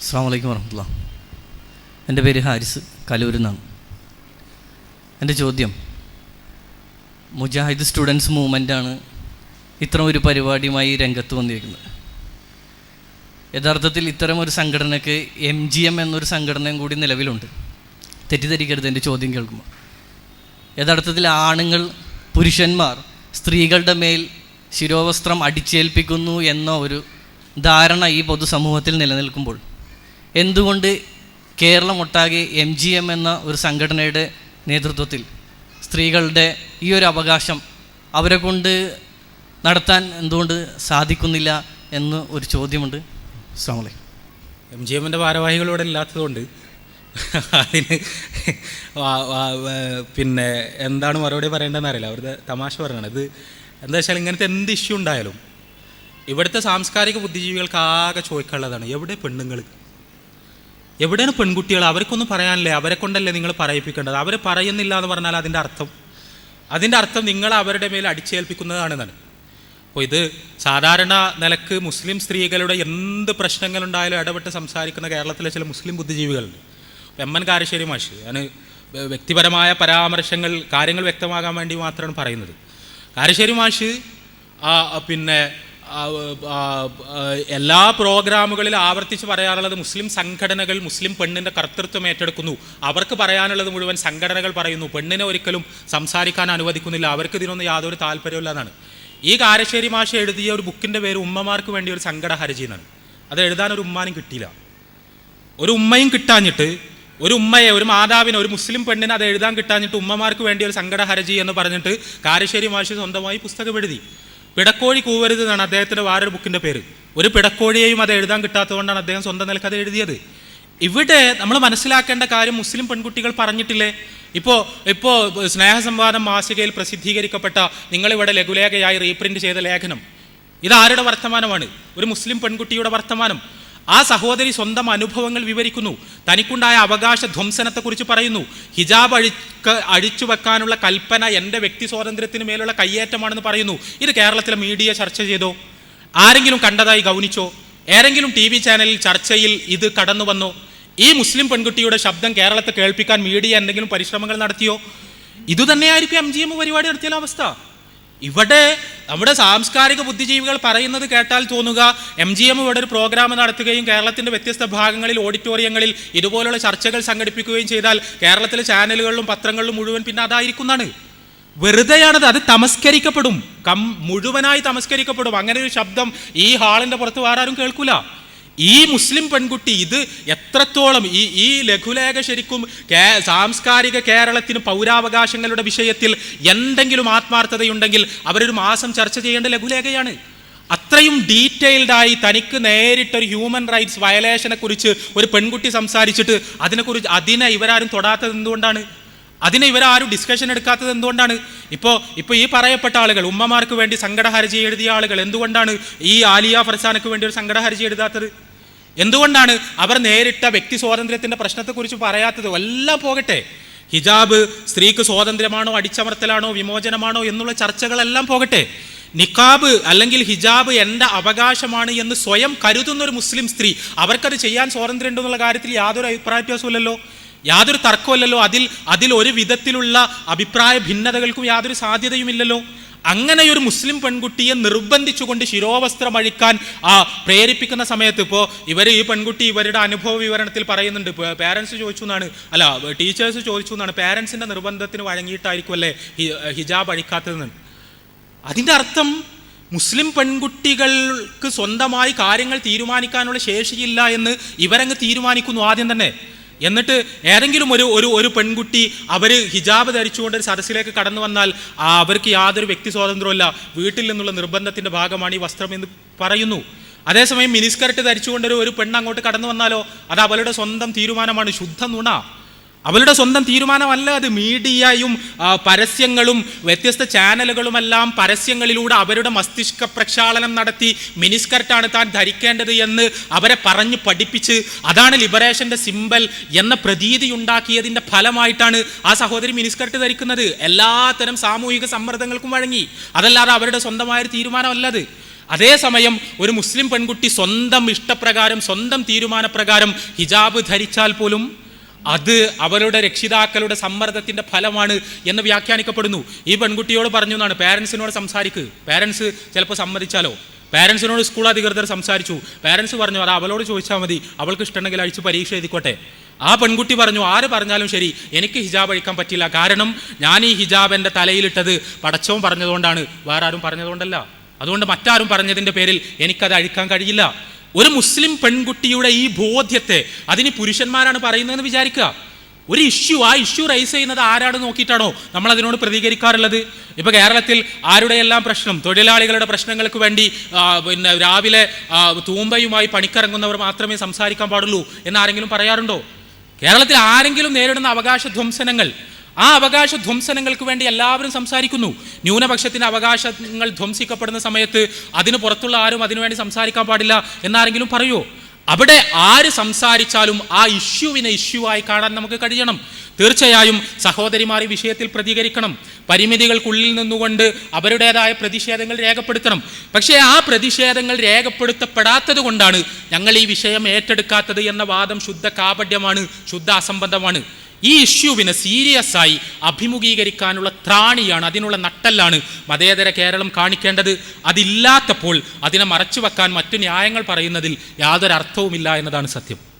അസ്സാം വലൈക്കും വർഹമുല്ല എന്റെ പേര് ഹാരിസ് കലൂരിൽ നിന്നാണ് എന്റെ ചോദ്യം മുജാഹിദ് സ്റ്റുഡൻസ് മൂവ്മെന്റാണ് ഇത്തരം ഒരു പരിപാടിയുമായി രംഗത്ത് വന്നിരിക്കുന്നത്. യഥാർത്ഥത്തിൽ ഇത്തരം ഒരു സംഘടനയ്ക്ക് എം ജി എം എന്നൊരു സംഘടനയും കൂടി നിലവിലുണ്ട്. തെറ്റിദ്ധരിക്കരുത് എന്റെ ചോദ്യം കേൾക്കുമ്പോൾ. യഥാർത്ഥത്തിൽ ആണുങ്ങൾ പുരുഷന്മാർ സ്ത്രീകളുടെ മേൽ ശിരോവസ്ത്രം അടിച്ചേൽപ്പിക്കുന്നു എന്ന ഒരു ധാരണ ഈ പൊതുസമൂഹത്തിൽ നിലനിൽക്കുമ്പോൾ എന്തുകൊണ്ട് കേരളമൊട്ടാകെ എം ജി എം എന്ന ഒരു സംഘടനയുടെ നേതൃത്വത്തിൽ സ്ത്രീകളുടെ ഈ ഒരു അവകാശം അവരെ കൊണ്ട് നടത്താൻ എന്തുകൊണ്ട് സാധിക്കുന്നില്ല എന്ന് ഒരു ചോദ്യമുണ്ട്. വലൈക്കും എം ജി എമ്മിന്റെ ഭാരവാഹികളിവിടെ ഇല്ലാത്തതുകൊണ്ട് അതിന് പിന്നെ എന്താണ് മറുപടി പറയേണ്ടതെന്ന് അറിയില്ല. അവരുടെ തമാശ പറയണം ഇത് എന്താ വെച്ചാൽ ഇങ്ങനത്തെ എന്ത് ഇഷ്യൂ ഉണ്ടായാലും ഇവിടുത്തെ സാംസ്കാരിക ബുദ്ധിജീവികൾക്ക് ആകെ ചോദിക്കാനുള്ളതാണ് എവിടെ പെണ്ണുങ്ങൾ? എവിടെയാണ് പെൺകുട്ടികൾ? അവർക്കൊന്നും പറയാനില്ലേ? അവരെ കൊണ്ടല്ലേ നിങ്ങൾ പറയിപ്പിക്കേണ്ടത്? അവർ പറയുന്നില്ല എന്ന് പറഞ്ഞാൽ അതിന്റെ അർത്ഥം? അതിന്റെ അർത്ഥം നിങ്ങൾ അവരുടെ മേൽ അടിച്ചേൽപ്പിക്കുന്നതാണെന്നാണ്. അപ്പോൾ ഇത് സാധാരണ നിലയ്ക്ക് മുസ്ലിം സ്ത്രീകളുടെ എന്ത് പ്രശ്നങ്ങളുണ്ടായാലും ഇടപെട്ട് സംസാരിക്കുന്ന കേരളത്തിലെ ചില മുസ്ലിം ബുദ്ധിജീവികളുണ്ട്. എം എൻ കാരശ്ശേരി മാഷ് ഞാൻ വ്യക്തിപരമായ പരാമർശങ്ങൾ കാര്യങ്ങൾ വ്യക്തമാകാൻ വേണ്ടി മാത്രമാണ് പറയുന്നത്. കാരശ്ശേരി മാഷ് പിന്നെ എല്ലാ പ്രോഗ്രാമുകളിൽ ആവർത്തിച്ച് പറയാറുള്ളത് മുസ്ലിം സംഘടനകൾ മുസ്ലിം പെണ്ണിന്റെ കർത്തൃത്വം ഏറ്റെടുക്കുന്നു. അവർക്ക് പറയാനുള്ളത് മുഴുവൻ സംഘടനകൾ പറയുന്നു. പെണ്ണിനെ ഒരിക്കലും സംസാരിക്കാൻ അനുവദിക്കുന്നില്ല. അവർക്ക് ഇതിനൊന്നും യാതൊരു താല്പര്യമില്ല എന്നാണ്. ഈ കാരശ്ശേരി മാഷ എഴുതിയ ഒരു ബുക്കിന്റെ പേര് ഉമ്മമാർക്ക് വേണ്ടി ഒരു സങ്കട ഹർജി എന്നാണ്. അത് എഴുതാൻ ഒരു ഉമ്മാനും കിട്ടിയില്ല. ഒരു ഉമ്മയും കിട്ടാഞ്ഞിട്ട് ഒരു ഉമ്മയെ ഒരു മാതാവിനെ ഒരു മുസ്ലിം പെണ്ണിനെ അത് എഴുതാൻ കിട്ടാഞ്ഞിട്ട് ഉമ്മമാർക്ക് വേണ്ടി ഒരു സങ്കട ഹർജി എന്ന് പറഞ്ഞിട്ട് കാരശ്ശേരി മാഷി സ്വന്തമായി പുസ്തകം എഴുതി. പിടക്കോഴി കൂവരുത് എന്നാണ് അദ്ദേഹത്തിന്റെ വാരൊരു ബുക്കിന്റെ പേര്. ഒരു പിടക്കോഴിയെയും അത് എഴുതാൻ കിട്ടാത്തതുകൊണ്ടാണ് അദ്ദേഹം സ്വന്തം നിലയ്ക്ക് അത് എഴുതിയത്. ഇവിടെ നമ്മൾ മനസ്സിലാക്കേണ്ട കാര്യം മുസ്ലിം പെൺകുട്ടികൾ പറഞ്ഞിട്ടില്ലേ? ഇപ്പോൾ ഇപ്പോൾ സ്നേഹസംവാദം മാസികയിൽ പ്രസിദ്ധീകരിക്കപ്പെട്ട നിങ്ങളിവിടെ ലഘുലേഖയായി റീപ്രിന്റ് ചെയ്ത ലേഖനം. ഇതാരുടെ വർത്തമാനമാണ്? ഒരു മുസ്ലിം പെൺകുട്ടിയുടെ വർത്തമാനം. ആ സഹോദരി സ്വന്തം അനുഭവങ്ങൾ വിവരിക്കുന്നു. തനിക്കുണ്ടായ അവകാശ ധ്വംസനത്തെക്കുറിച്ച് പറയുന്നു. ഹിജാബ് അഴിക്ക അഴിച്ചു വെക്കാനുള്ള കൽപ്പന എന്റെ വ്യക്തി സ്വാതന്ത്ര്യത്തിന് മേലുള്ള കയ്യേറ്റമാണെന്ന് പറയുന്നു. ഇത് കേരളത്തിലെ മീഡിയ ചർച്ച ചെയ്തോ? ആരെങ്കിലും കണ്ടതായി ഗൗനിച്ചോ? ഏതെങ്കിലും ടി വി ചാനലിൽ ചർച്ചയിൽ ഇത് കടന്നു വന്നോ? ഈ മുസ്ലിം പെൺകുട്ടിയുടെ ശബ്ദം കേരളത്തെ കേൾപ്പിക്കാൻ മീഡിയ എന്തെങ്കിലും പരിശ്രമങ്ങൾ നടത്തിയോ? ഇതുതന്നെയായിരിക്കും എം ജി എം പരിപാടി നടത്തിയ അവസ്ഥ. ഇവിടെ നമ്മുടെ സാംസ്കാരിക ബുദ്ധിജീവികൾ പറയുന്നത് കേട്ടാൽ തോന്നുക എം ജി എം ഇവിടെ ഒരു പ്രോഗ്രാം നടത്തുകയും കേരളത്തിന്റെ വ്യത്യസ്ത ഭാഗങ്ങളിൽ ഓഡിറ്റോറിയങ്ങളിൽ ഇതുപോലുള്ള ചർച്ചകൾ സംഘടിപ്പിക്കുകയും ചെയ്താൽ കേരളത്തിലെ ചാനലുകളിലും പത്രങ്ങളിലും മുഴുവൻ പിന്നെ അതായിരിക്കുന്നതാണ്. വെറുതെയാണത് അത് തമസ്കരിക്കപ്പെടും. കം മുഴുവനായി തമസ്കരിക്കപ്പെടും. അങ്ങനെ ഒരു ശബ്ദം ഈ ഹാളിന്റെ പുറത്ത് വേറാരും കേൾക്കൂല. ഈ മുസ്ലിം പെൺകുട്ടി ഇത് എത്രത്തോളം ഈ ഈ ലഘുലേഖ ശരിക്കും സാംസ്കാരിക കേരളത്തിന് പൗരാവകാശങ്ങളുടെ വിഷയത്തിൽ എന്തെങ്കിലും ആത്മാർത്ഥതയുണ്ടെങ്കിൽ അവരൊരു മാസം ചർച്ച ചെയ്യേണ്ട ലഘുലേഖയാണ്. അത്രയും ഡീറ്റെയിൽഡായി തനിക്ക് നേരിട്ടൊരു ഹ്യൂമൻ റൈറ്റ്സ് വയലേഷനെ കുറിച്ച് ഒരു പെൺകുട്ടി സംസാരിച്ചിട്ട് അതിനെക്കുറിച്ച് അതിനെ ഇവരാരും തൊടാത്തത് എന്തുകൊണ്ടാണ്? അതിനെ ഇവരാരും ഡിസ്കഷൻ എടുക്കാത്തത് എന്തുകൊണ്ടാണ്? ഇപ്പോൾ ഇപ്പോൾ ഈ പറയപ്പെട്ട ആളുകൾ ഉമ്മമാർക്ക് വേണ്ടി സങ്കടഹർജി എഴുതിയ ആളുകൾ എന്തുകൊണ്ടാണ് ഈ ആലിയ ഫർസാനക്ക് വേണ്ടി ഒരു സങ്കടഹർജി എഴുതാത്തത്? എന്തുകൊണ്ടാണ് അവർ നേരിട്ട വ്യക്തി സ്വാതന്ത്ര്യത്തിന്റെ പ്രശ്നത്തെക്കുറിച്ച് പറയാത്തത്? എല്ലാം പോകട്ടെ. ഹിജാബ് സ്ത്രീക്ക് സ്വാതന്ത്ര്യമാണോ അടിച്ചമർത്തലാണോ വിമോചനമാണോ എന്നുള്ള ചർച്ചകളെല്ലാം പോകട്ടെ. നിക്കാബ് അല്ലെങ്കിൽ ഹിജാബ് എന്റെ അവകാശമാണ് എന്ന് സ്വയം കരുതുന്ന ഒരു മുസ്ലിം സ്ത്രീ അവർക്കത് ചെയ്യാൻ സ്വാതന്ത്ര്യം ഉണ്ടെന്നുള്ള കാര്യത്തിൽ യാതൊരു അഭിപ്രായ വ്യത്യാസമില്ലല്ലോ യാതൊരു തർക്കമല്ലല്ലോ അതിൽ അതിൽ ഒരു വിധത്തിലുള്ള അഭിപ്രായ ഭിന്നതകൾക്കും യാതൊരു സാധ്യതയുമില്ലല്ലോ. അങ്ങനെ ഒരു മുസ്ലിം പെൺകുട്ടിയെ നിർബന്ധിച്ചുകൊണ്ട് ശിരോവസ്ത്രം അഴിക്കാൻ ആ പ്രേരിപ്പിക്കുന്ന സമയത്ത് ഇപ്പോൾ ഇവർ ഈ പെൺകുട്ടി ഇവരുടെ അനുഭവ വിവരണത്തിൽ പറയുന്നുണ്ട്. പേരൻസ് ചോദിച്ചു എന്നാണ്. അല്ല ടീച്ചേഴ്സ് ചോദിച്ചു എന്നാണ്. പേരൻസിന്റെ നിർബന്ധത്തിന് വഴങ്ങിയിട്ടായിരിക്കും അല്ലേ ഹിജാബ് അഴിക്കാത്തതെന്ന്. അതിന്റെ അർത്ഥം മുസ്ലിം പെൺകുട്ടികൾക്ക് സ്വന്തമായി കാര്യങ്ങൾ തീരുമാനിക്കാനുള്ള ശേഷിയില്ല എന്ന് ഇവരങ്ങ് തീരുമാനിക്കുന്നു ആദ്യം തന്നെ. എന്നിട്ട് ഏതെങ്കിലും ഒരു ഒരു ഒരു പെൺകുട്ടി അവർ ഹിജാബ് ധരിച്ചുകൊണ്ട് ഒരു സദസ്സിലേക്ക് കടന്നു വന്നാൽ അവർക്ക് യാതൊരു വ്യക്തി സ്വാതന്ത്ര്യമല്ല വീട്ടിൽ നിന്നുള്ള നിർബന്ധത്തിന്റെ ഭാഗമാണ് ഈ വസ്ത്രം എന്ന് പറയുന്നു. അതേസമയം മിനിസ്കർട്ട് ധരിച്ചുകൊണ്ട് ഒരു ഒരു പെണ്ണ് അങ്ങോട്ട് കടന്നു വന്നാലോ? അത് അവളുടെ സ്വന്തം തീരുമാനമാണ്. ശുദ്ധ നുണ. അവളുടെ സ്വന്തം തീരുമാനമല്ല അത് മീഡിയയും പരസ്യങ്ങളും വ്യത്യസ്ത ചാനലുകളുമെല്ലാം പരസ്യങ്ങളിലൂടെ അവരുടെ മസ്തിഷ്ക പ്രക്ഷാളനം നടത്തി മിനിസ്കർട്ടാണ് താൻ ധരിക്കേണ്ടത് എന്ന് അവരെ പറഞ്ഞു പഠിപ്പിച്ച് അതാണ് ലിബറേഷന്റെ സിമ്പൽ എന്ന പ്രതീതി ഉണ്ടാക്കിയതിന്റെ ഫലമായിട്ടാണ് ആ സഹോദരി മിനിസ്കർട്ട് ധരിക്കുന്നത്. എല്ലാത്തരം സാമൂഹിക സമ്മർദ്ദങ്ങൾക്കും വഴങ്ങി. അതല്ലാതെ അവരുടെ സ്വന്തമായ ഒരു തീരുമാനമല്ലത് അതേസമയം ഒരു മുസ്ലിം പെൺകുട്ടി സ്വന്തം ഇഷ്ടപ്രകാരം സ്വന്തം തീരുമാനപ്രകാരം ഹിജാബ് ധരിച്ചാൽ പോലും അത് അവരുടെ രക്ഷിതാക്കളുടെ സമ്മർദ്ദത്തിന്റെ ഫലമാണ് എന്ന് വ്യാഖ്യാനിക്കപ്പെടുന്നു. ഈ പെൺകുട്ടിയോട് പറഞ്ഞു എന്നാണ് പാരൻസിനോട് സംസാരിക്ക്. പാരൻസ് ചിലപ്പോൾ സമ്മതിച്ചാലോ? പാരൻസിനോട് സ്കൂൾ അധികൃതർ സംസാരിച്ചു. പാരൻസ് പറഞ്ഞു അത് അവളോട് ചോദിച്ചാൽ മതി. അവൾക്ക് ഇഷ്ടമുണ്ടെങ്കിൽ അഴിച്ച് പരീക്ഷ എഴുതിക്കോട്ടെ. ആ പെൺകുട്ടി പറഞ്ഞു ആര് പറഞ്ഞാലും ശരി എനിക്ക് ഹിജാബ് അഴിക്കാൻ പറ്റില്ല. കാരണം ഞാൻ ഈ ഹിജാബ് എന്റെ തലയിലിട്ടത് പടച്ചവും പറഞ്ഞതുകൊണ്ടാണ്. വേറെ ആരും പറഞ്ഞതുകൊണ്ടല്ല. അതുകൊണ്ട് മറ്റാരും പറഞ്ഞതിന്റെ പേരിൽ എനിക്കത് അഴിക്കാൻ കഴിയില്ല. ഒരു മുസ്ലിം പെൺകുട്ടിയുടെ ഈ ബോധ്യത്തെ അതിന് പുരുഷന്മാരാണ് പറയുന്നതെന്ന് വിചാരിക്കുക. ഒരു ഇഷ്യൂ ആ ഇഷ്യൂ റൈസ് ചെയ്യുന്നത് ആരാണ് നോക്കിയിട്ടാണോ നമ്മൾ അതിനോട് പ്രതികരിക്കാറുള്ളത്? ഇപ്പൊ കേരളത്തിൽ ആരുടെയെല്ലാം പ്രശ്നം തൊഴിലാളികളുടെ പ്രശ്നങ്ങൾക്ക് വേണ്ടി പിന്നെ രാവിലെ തൂമ്പയുമായി പണിക്കിറങ്ങുന്നവർ മാത്രമേ സംസാരിക്കാൻ പാടുള്ളൂ എന്ന് ആരെങ്കിലും പറയാറുണ്ടോ? കേരളത്തിൽ ആരെങ്കിലും നേരിടുന്ന അവകാശ ധ്വംസനങ്ങൾ ആ അവകാശ ധ്വംസനങ്ങൾക്ക് വേണ്ടി എല്ലാവരും സംസാരിക്കുന്നു. ന്യൂനപക്ഷത്തിന്റെ അവകാശങ്ങൾ ധ്വംസിക്കപ്പെടുന്ന സമയത്ത് അതിന് പുറത്തുള്ള ആരും അതിനുവേണ്ടി സംസാരിക്കാൻ പാടില്ല എന്നാരെങ്കിലും പറയുമോ അവിടെ ആര് സംസാരിച്ചാലും ആ ഇഷ്യൂവിനെ ഇഷ്യൂ ആയി കാണാൻ നമുക്ക് കഴിയണം. തീർച്ചയായും സഹോദരിമാർ ഈ വിഷയത്തിൽ പ്രതികരിക്കണം. പരിമിതികൾക്കുള്ളിൽ നിന്നുകൊണ്ട് അവരുടേതായ പ്രതിഷേധങ്ങൾ രേഖപ്പെടുത്തണം. പക്ഷേ ആ പ്രതിഷേധങ്ങൾ രേഖപ്പെടുത്തപ്പെടാത്തത് കൊണ്ടാണ് ഞങ്ങൾ ഈ വിഷയം ഏറ്റെടുക്കാത്തത് എന്ന വാദം ശുദ്ധ കാപഢ്യമാണ് ശുദ്ധ അസംബന്ധമാണ്. ഈ ഇഷ്യൂവിനെ സീരിയസ് ആയി അഭിമുഖീകരിക്കാനുള്ള ത്രാണിയാണ് അതിനുള്ള നട്ടല്ലാണ് മതേതര കേരളം കാണിക്കേണ്ടത്. അതില്ലാത്തപ്പോൾ അതിനെ മറച്ചു വെക്കാൻ മറ്റു ന്യായങ്ങൾ പറയുന്നതിൽ യാതൊരു അർത്ഥവുമില്ല എന്നതാണ് സത്യം.